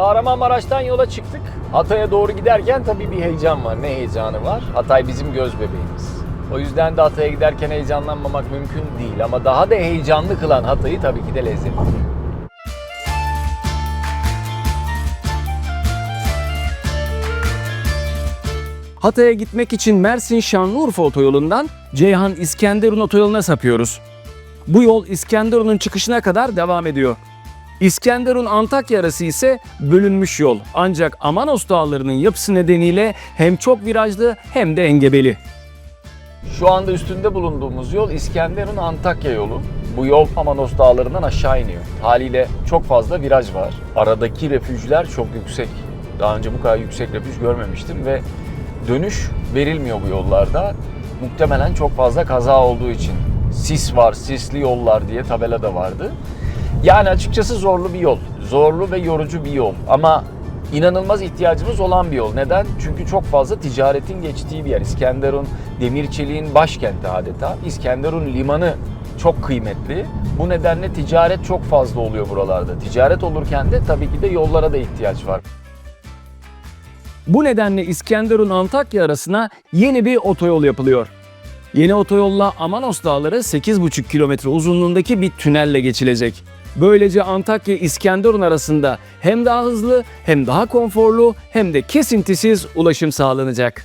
Kahramanmaraş'tan yola çıktık. Hatay'a doğru giderken tabii bir heyecan var. Ne heyecanı var? Hatay bizim göz bebeğimiz. O yüzden de Hatay'a giderken heyecanlanmamak mümkün değil. Ama daha da heyecanlı kılan Hatay'ı tabii ki de lezzeti. Hatay'a gitmek için Mersin Şanlıurfa otoyolundan Ceyhan İskenderun otoyoluna sapıyoruz. Bu yol İskenderun'un çıkışına kadar devam ediyor. İskenderun Antakya arası ise bölünmüş yol. Ancak Amanos dağlarının yapısı nedeniyle hem çok virajlı hem de engebeli. Şu anda üstünde bulunduğumuz yol İskenderun Antakya yolu. Bu yol Amanos dağlarından aşağı iniyor. Haliyle çok fazla viraj var. Aradaki refüjler çok yüksek. Daha önce bu kadar yüksek refüj görmemiştim ve dönüş verilmiyor bu yollarda. Muhtemelen çok fazla kaza olduğu için. Sis var, sisli yollar diye tabela da vardı. Yani açıkçası zorlu bir yol. Zorlu ve yorucu bir yol. Ama inanılmaz ihtiyacımız olan bir yol. Neden? Çünkü çok fazla ticaretin geçtiği bir yer. İskenderun demir çeliğin başkenti adeta. İskenderun limanı çok kıymetli. Bu nedenle ticaret çok fazla oluyor buralarda. Ticaret olurken de tabii ki de yollara da ihtiyaç var. Bu nedenle İskenderun Antakya arasına yeni bir otoyol yapılıyor. Yeni otoyolla Amanos Dağları 8,5 kilometre uzunluğundaki bir tünelle geçilecek. Böylece Antakya İskenderun arasında hem daha hızlı hem daha konforlu hem de kesintisiz ulaşım sağlanacak.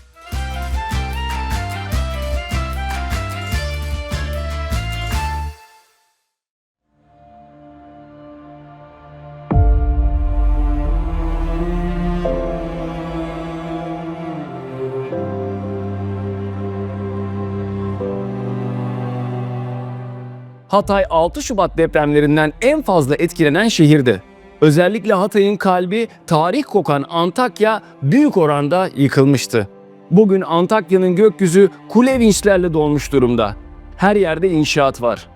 Hatay 6 Şubat depremlerinden en fazla etkilenen şehirdi. Özellikle Hatay'ın kalbi tarih kokan Antakya büyük oranda yıkılmıştı. Bugün Antakya'nın gökyüzü kule vinçlerle dolmuş durumda. Her yerde inşaat var.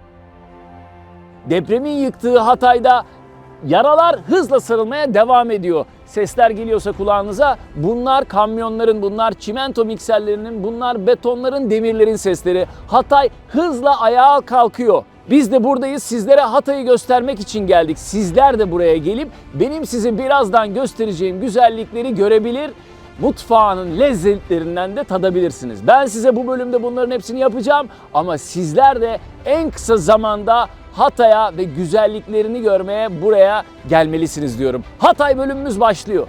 Depremin yıktığı Hatay'da yaralar hızla sarılmaya devam ediyor. Sesler geliyorsa kulağınıza bunlar kamyonların, bunlar çimento mikserlerinin, bunlar betonların, demirlerin sesleri. Hatay hızla ayağa kalkıyor. Biz de buradayız sizlere Hatay'ı göstermek için geldik. Sizler de buraya gelip benim size birazdan göstereceğim güzellikleri görebilir, mutfağının lezzetlerinden de tadabilirsiniz. Ben size bu bölümde bunların hepsini yapacağım ama sizler de en kısa zamanda Hatay'a ve güzelliklerini görmeye buraya gelmelisiniz diyorum. Hatay bölümümüz başlıyor.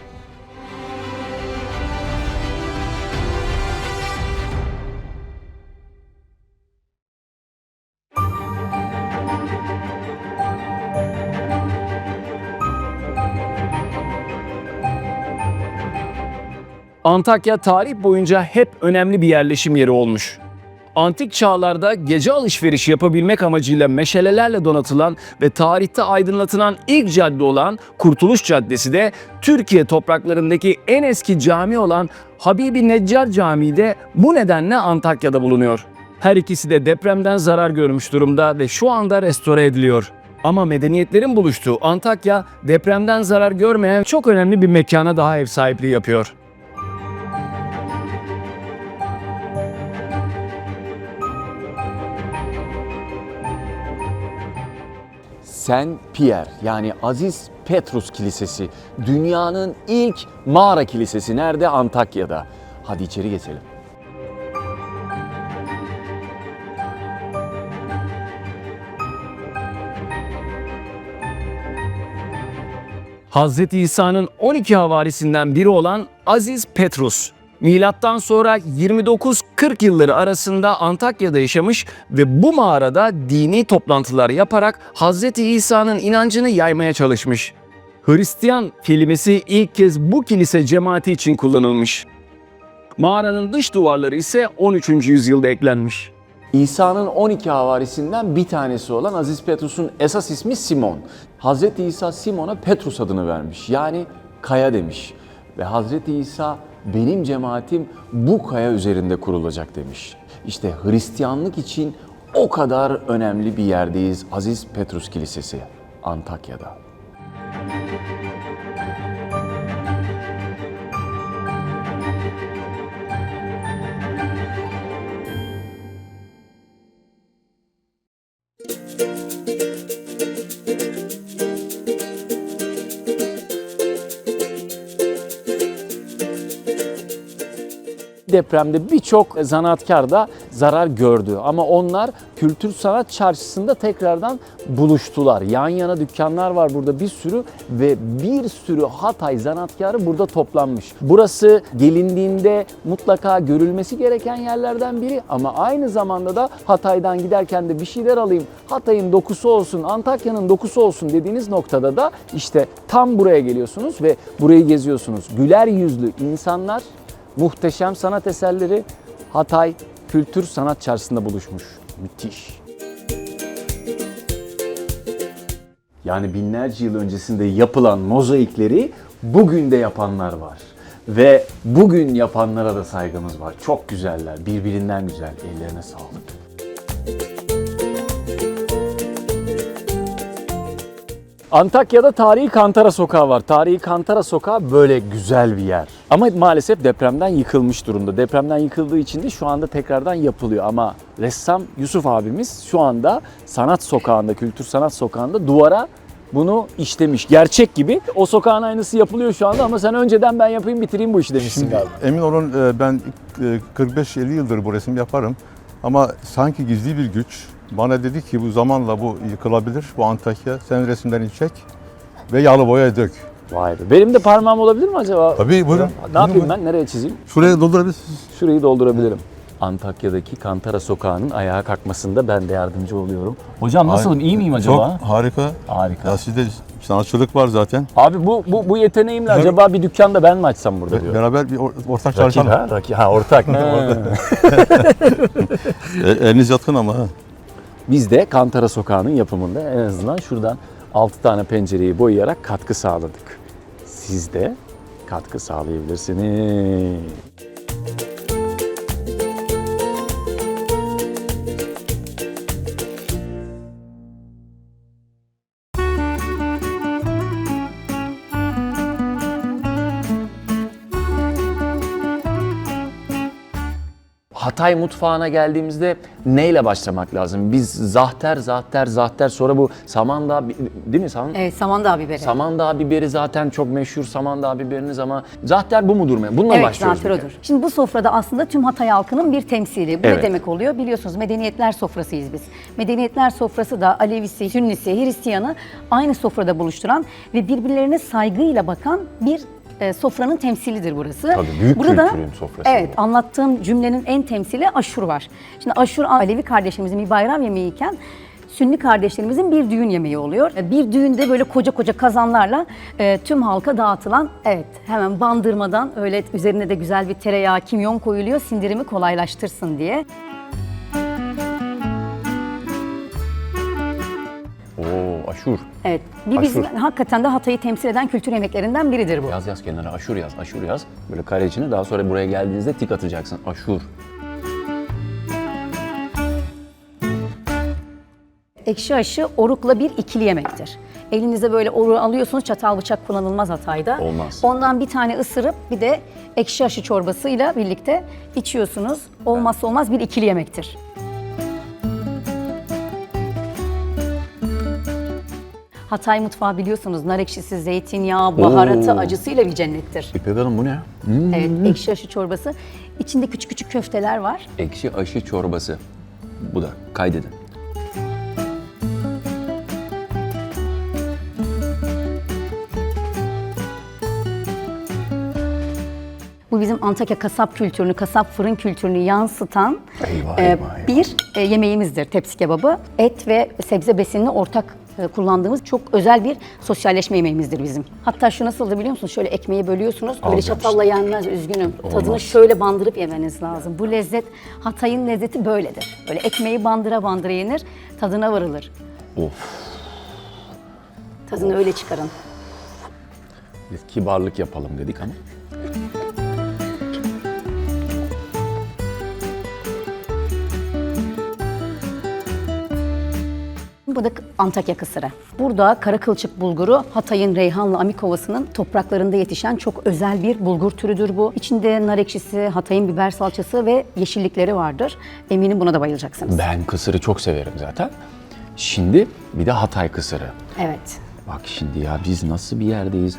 Antakya tarih boyunca hep önemli bir yerleşim yeri olmuş. Antik çağlarda gece alışverişi yapabilmek amacıyla meşalelerle donatılan ve tarihte aydınlatılan ilk cadde olan Kurtuluş Caddesi de Türkiye topraklarındaki en eski cami olan Habibi Neccar Camii de bu nedenle Antakya'da bulunuyor. Her ikisi de depremden zarar görmüş durumda ve şu anda restore ediliyor. Ama medeniyetlerin buluştuğu Antakya depremden zarar görmeyen çok önemli bir mekana daha ev sahipliği yapıyor. Saint Pierre yani Aziz Petrus Kilisesi dünyanın ilk mağara kilisesi nerede? Antakya'da. Hadi içeri geçelim. Hazreti İsa'nın 12 havarisinden biri olan Aziz Petrus. Milattan sonra 29-40 yılları arasında Antakya'da yaşamış ve bu mağarada dini toplantılar yaparak Hazreti İsa'nın inancını yaymaya çalışmış. Hristiyan kelimesi ilk kez bu kilise cemaati için kullanılmış. Mağaranın dış duvarları ise 13. yüzyılda eklenmiş. İsa'nın 12 havarisinden bir tanesi olan Aziz Petrus'un esas ismi Simon. Hazreti İsa Simon'a Petrus adını vermiş. Yani kaya demiş. Ve Hazreti İsa benim cemaatim bu kaya üzerinde kurulacak demiş. İşte Hristiyanlık için o kadar önemli bir yerdeyiz Aziz Petrus Kilisesi Antakya'da. Depremde birçok zanaatkar da zarar gördü. Ama onlar kültür sanat çarşısında tekrardan buluştular. Yan yana dükkanlar var burada bir sürü ve bir sürü Hatay zanaatkarı burada toplanmış. Burası gelindiğinde mutlaka görülmesi gereken yerlerden biri ama aynı zamanda da Hatay'dan giderken de bir şeyler alayım, Hatay'ın dokusu olsun, Antakya'nın dokusu olsun dediğiniz noktada da işte tam buraya geliyorsunuz ve burayı geziyorsunuz. Güler yüzlü insanlar, muhteşem sanat eserleri Hatay Kültür Sanat Çarşısı'nda buluşmuş. Müthiş. Yani binlerce yıl öncesinde yapılan mozaikleri bugün de yapanlar var. Ve bugün yapanlara da saygımız var. Çok güzeller, birbirinden güzel. Ellerine sağlık. Antakya'da tarihi Kantara Sokağı var. Tarihi Kantara Sokağı böyle güzel bir yer. Ama maalesef depremden yıkılmış durumda. Depremden yıkıldığı için de şu anda tekrardan yapılıyor. Ama ressam Yusuf abimiz şu anda Sanat Sokağı'nda, Kültür Sanat Sokağı'nda duvara bunu işlemiş. Gerçek gibi. O sokağın aynısı yapılıyor şu anda ama sen önceden ben yapayım bitireyim bu işi demişsin Şimdi galiba. emin olun e, ben e, 45-50 yıldır bu resim yaparım. Ama sanki gizli bir güç bana dedi ki bu zamanla bu yıkılabilir. Bu Antakya sen resimlerini çek ve yağlı boya dök. Vay be. Benim de parmağım olabilir mi acaba? Tabii buyurun. Ne yapayım ben? Nereye çizeyim? Şuraya doldurabilirsiniz. Şurayı doldurabilirim. Antakya'daki Kantara Sokağı'nın ayağa kalkmasında ben de yardımcı oluyorum. Hocam nasılım? İyi miyim acaba? Çok harika. Harika. Ya sizde sanatçılık var zaten. Abi bu bu bu yeteneğimle acaba bir dükkanda ben mi açsam burada diyor. Beraber bir or- ortak Rakip çalışalım. ha? Rakip. Ha ortak. E, eliniz yatkın ama. ha. Biz de Kantara Sokağı'nın yapımında en azından şuradan 6 tane pencereyi boyayarak katkı sağladık. Siz de katkı sağlayabilirsiniz. Hatay mutfağına geldiğimizde neyle başlamak lazım? Biz zahter, zahter, zahter sonra bu samandağ, değil mi? Sam Evet, samandağ biberi. Samandağ biberi zaten çok meşhur Samandağ biberiniz ama zahter bu mudur? Bununla evet, başlıyoruz. bir kere. odur. Şimdi bu sofrada aslında tüm Hatay halkının bir temsili. Bu Evet. ne demek oluyor? Biliyorsunuz medeniyetler sofrasıyız biz. Medeniyetler sofrası da Alevisi, Sünnisi, Hristiyanı aynı sofrada buluşturan ve birbirlerine saygıyla bakan bir e, sofranın temsilidir burası. Tabii, büyük Burada, kültürün sofrası Evet, bu. anlattığım cümlenin en temsili aşur var. Şimdi aşur Alevi kardeşimizin bir bayram yemeğiyken Sünni kardeşlerimizin bir düğün yemeği oluyor. E, Bir düğünde böyle koca koca kazanlarla e, tüm halka dağıtılan, evet hemen bandırmadan öyle üzerine de güzel bir tereyağı, kimyon koyuluyor sindirimi kolaylaştırsın diye. Aşur. Evet, bir bizim Aşur. hakikaten de Hatay'ı temsil eden kültür yemeklerinden biridir bu. Yaz yaz kenara aşur yaz, aşur yaz. Böyle kare içine daha sonra buraya geldiğinizde tik atacaksın. Aşur. Ekşi aşı orukla bir ikili yemektir. Elinize böyle oruğu alıyorsunuz, çatal bıçak kullanılmaz Hatay'da. Olmaz. Ondan bir tane ısırıp bir de ekşi aşı çorbasıyla birlikte içiyorsunuz. Olmazsa olmaz bir ikili yemektir. Hatay mutfağı biliyorsunuz nar ekşisi, zeytinyağı, baharatı, Oo. acısıyla bir cennettir. İpek Hanım bu ne? Evet, ekşi aşı çorbası. İçinde küçük küçük köfteler var. Ekşi aşı çorbası. Bu da kaydedin. Bu bizim Antakya kasap kültürünü, kasap fırın kültürünü yansıtan Eyvah, e, eyvah, eyvah. bir e, yemeğimizdir tepsi kebabı. Et ve sebze besinini ortak kullandığımız çok özel bir sosyalleşme yemeğimizdir bizim. Hatta şu nasıldır biliyor musunuz? Şöyle ekmeği bölüyorsunuz. Böyle Alacağım çatalla yenmez üzgünüm. Tadını şöyle bandırıp yemeniz lazım. Bu lezzet Hatay'ın lezzeti böyledir. Böyle ekmeği bandıra bandıra yenir, tadına varılır. Of. Tadını öyle çıkarın. Biz kibarlık yapalım dedik ama. Bu da Antakya kısırı. Burada kara kılçık bulguru Hatay'ın Reyhanlı Amikovası'nın topraklarında yetişen çok özel bir bulgur türüdür bu. İçinde nar ekşisi, Hatay'ın biber salçası ve yeşillikleri vardır. Eminim buna da bayılacaksınız. Ben kısırı çok severim zaten. Şimdi bir de Hatay kısırı. Evet. Bak şimdi ya biz nasıl bir yerdeyiz?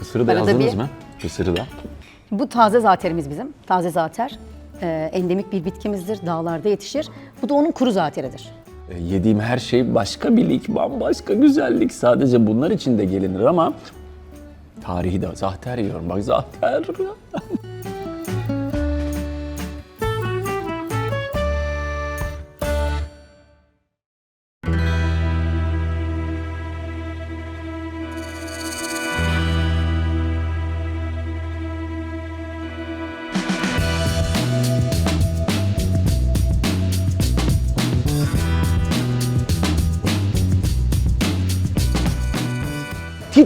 Mısırı da Arada yazdınız bir- mı? Mısırı da. Bu taze zaterimiz bizim. Taze zater. Ee, endemik bir bitkimizdir. Dağlarda yetişir. Bu da onun kuru zateridir. E, Yediğim her şey başka bir lig, bambaşka güzellik. Sadece bunlar için de gelinir ama tarihi de zahter yiyorum. Bak zahter.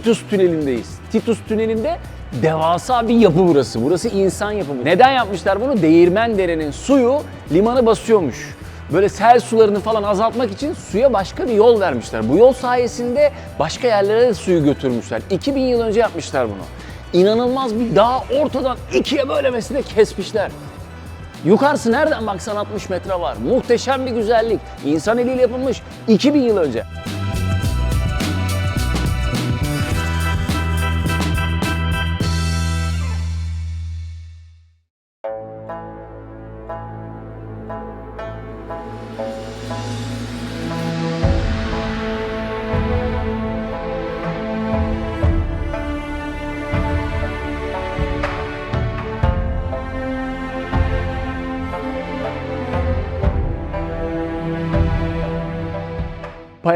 Titus Tüneli'ndeyiz. Titus Tüneli'nde devasa bir yapı burası. Burası insan yapımı. Neden yapmışlar bunu? Değirmen derenin suyu limanı basıyormuş. Böyle sel sularını falan azaltmak için suya başka bir yol vermişler. Bu yol sayesinde başka yerlere de suyu götürmüşler. 2000 yıl önce yapmışlar bunu. İnanılmaz bir dağ ortadan ikiye bölemesine kesmişler. Yukarısı nereden baksan 60 metre var. Muhteşem bir güzellik. İnsan eliyle yapılmış 2000 yıl önce.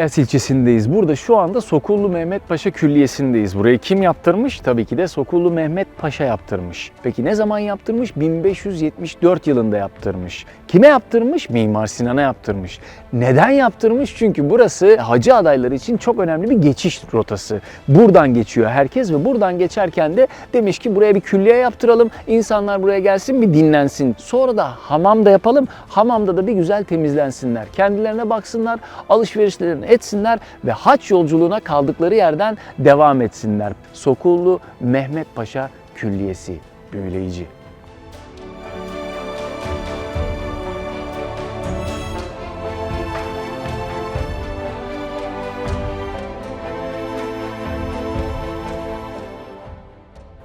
Payas ilçesindeyiz. Burada şu anda Sokullu Mehmet Paşa Külliyesi'ndeyiz. Burayı kim yaptırmış? Tabii ki de Sokullu Mehmet Paşa yaptırmış. Peki ne zaman yaptırmış? 1574 yılında yaptırmış. Kime yaptırmış? Mimar Sinan'a yaptırmış. Neden yaptırmış? Çünkü burası hacı adayları için çok önemli bir geçiş rotası. Buradan geçiyor herkes ve buradan geçerken de demiş ki buraya bir külliye yaptıralım. İnsanlar buraya gelsin bir dinlensin. Sonra da hamam da yapalım. Hamamda da bir güzel temizlensinler. Kendilerine baksınlar, alışverişlerini etsinler ve haç yolculuğuna kaldıkları yerden devam etsinler. Sokullu Mehmet Paşa Külliyesi büyüleyici.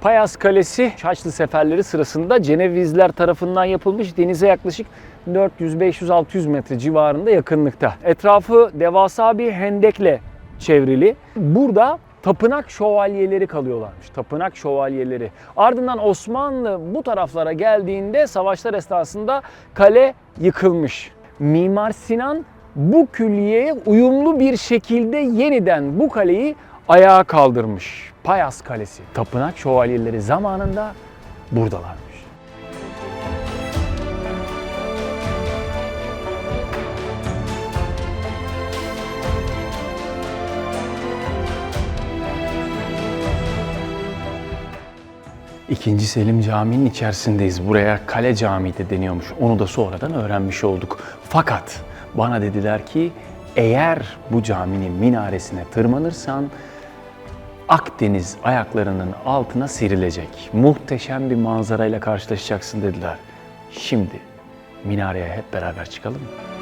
Payas Kalesi Haçlı seferleri sırasında Cenevizler tarafından yapılmış denize yaklaşık 400-500-600 metre civarında yakınlıkta. Etrafı devasa bir hendekle çevrili. Burada tapınak şövalyeleri kalıyorlarmış. Tapınak şövalyeleri. Ardından Osmanlı bu taraflara geldiğinde savaşlar esnasında kale yıkılmış. Mimar Sinan bu külliyeye uyumlu bir şekilde yeniden bu kaleyi ayağa kaldırmış. Payas Kalesi. Tapınak şövalyeleri zamanında buradalarmış. İkinci Selim Camii'nin içerisindeyiz. Buraya Kale Camii de deniyormuş. Onu da sonradan öğrenmiş olduk. Fakat bana dediler ki eğer bu caminin minaresine tırmanırsan Akdeniz ayaklarının altına serilecek. Muhteşem bir manzarayla karşılaşacaksın dediler. Şimdi minareye hep beraber çıkalım mı?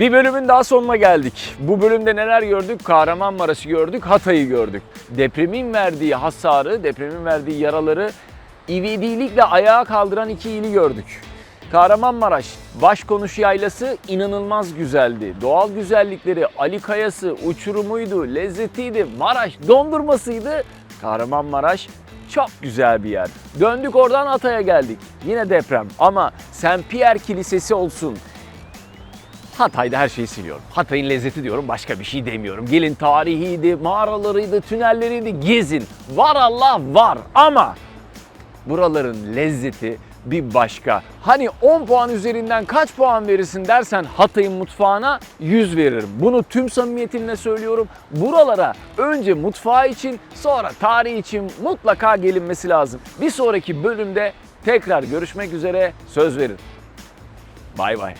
Bir bölümün daha sonuna geldik. Bu bölümde neler gördük? Kahramanmaraş'ı gördük, Hatay'ı gördük. Depremin verdiği hasarı, depremin verdiği yaraları ivedilikle ayağa kaldıran iki ili gördük. Kahramanmaraş, Başkonuş Yaylası inanılmaz güzeldi. Doğal güzellikleri, Ali Kayası, uçurumuydu, lezzetiydi, Maraş dondurmasıydı. Kahramanmaraş çok güzel bir yer. Döndük oradan Hatay'a geldik. Yine deprem ama Saint Pierre Kilisesi olsun, Hatay'da her şeyi siliyorum. Hatay'ın lezzeti diyorum başka bir şey demiyorum. Gelin tarihiydi, mağaralarıydı, tünelleriydi gezin. Var Allah var ama buraların lezzeti bir başka. Hani 10 puan üzerinden kaç puan verirsin dersen Hatay'ın mutfağına 100 veririm. Bunu tüm samimiyetimle söylüyorum. Buralara önce mutfağı için sonra tarih için mutlaka gelinmesi lazım. Bir sonraki bölümde tekrar görüşmek üzere söz verin. Bay bay.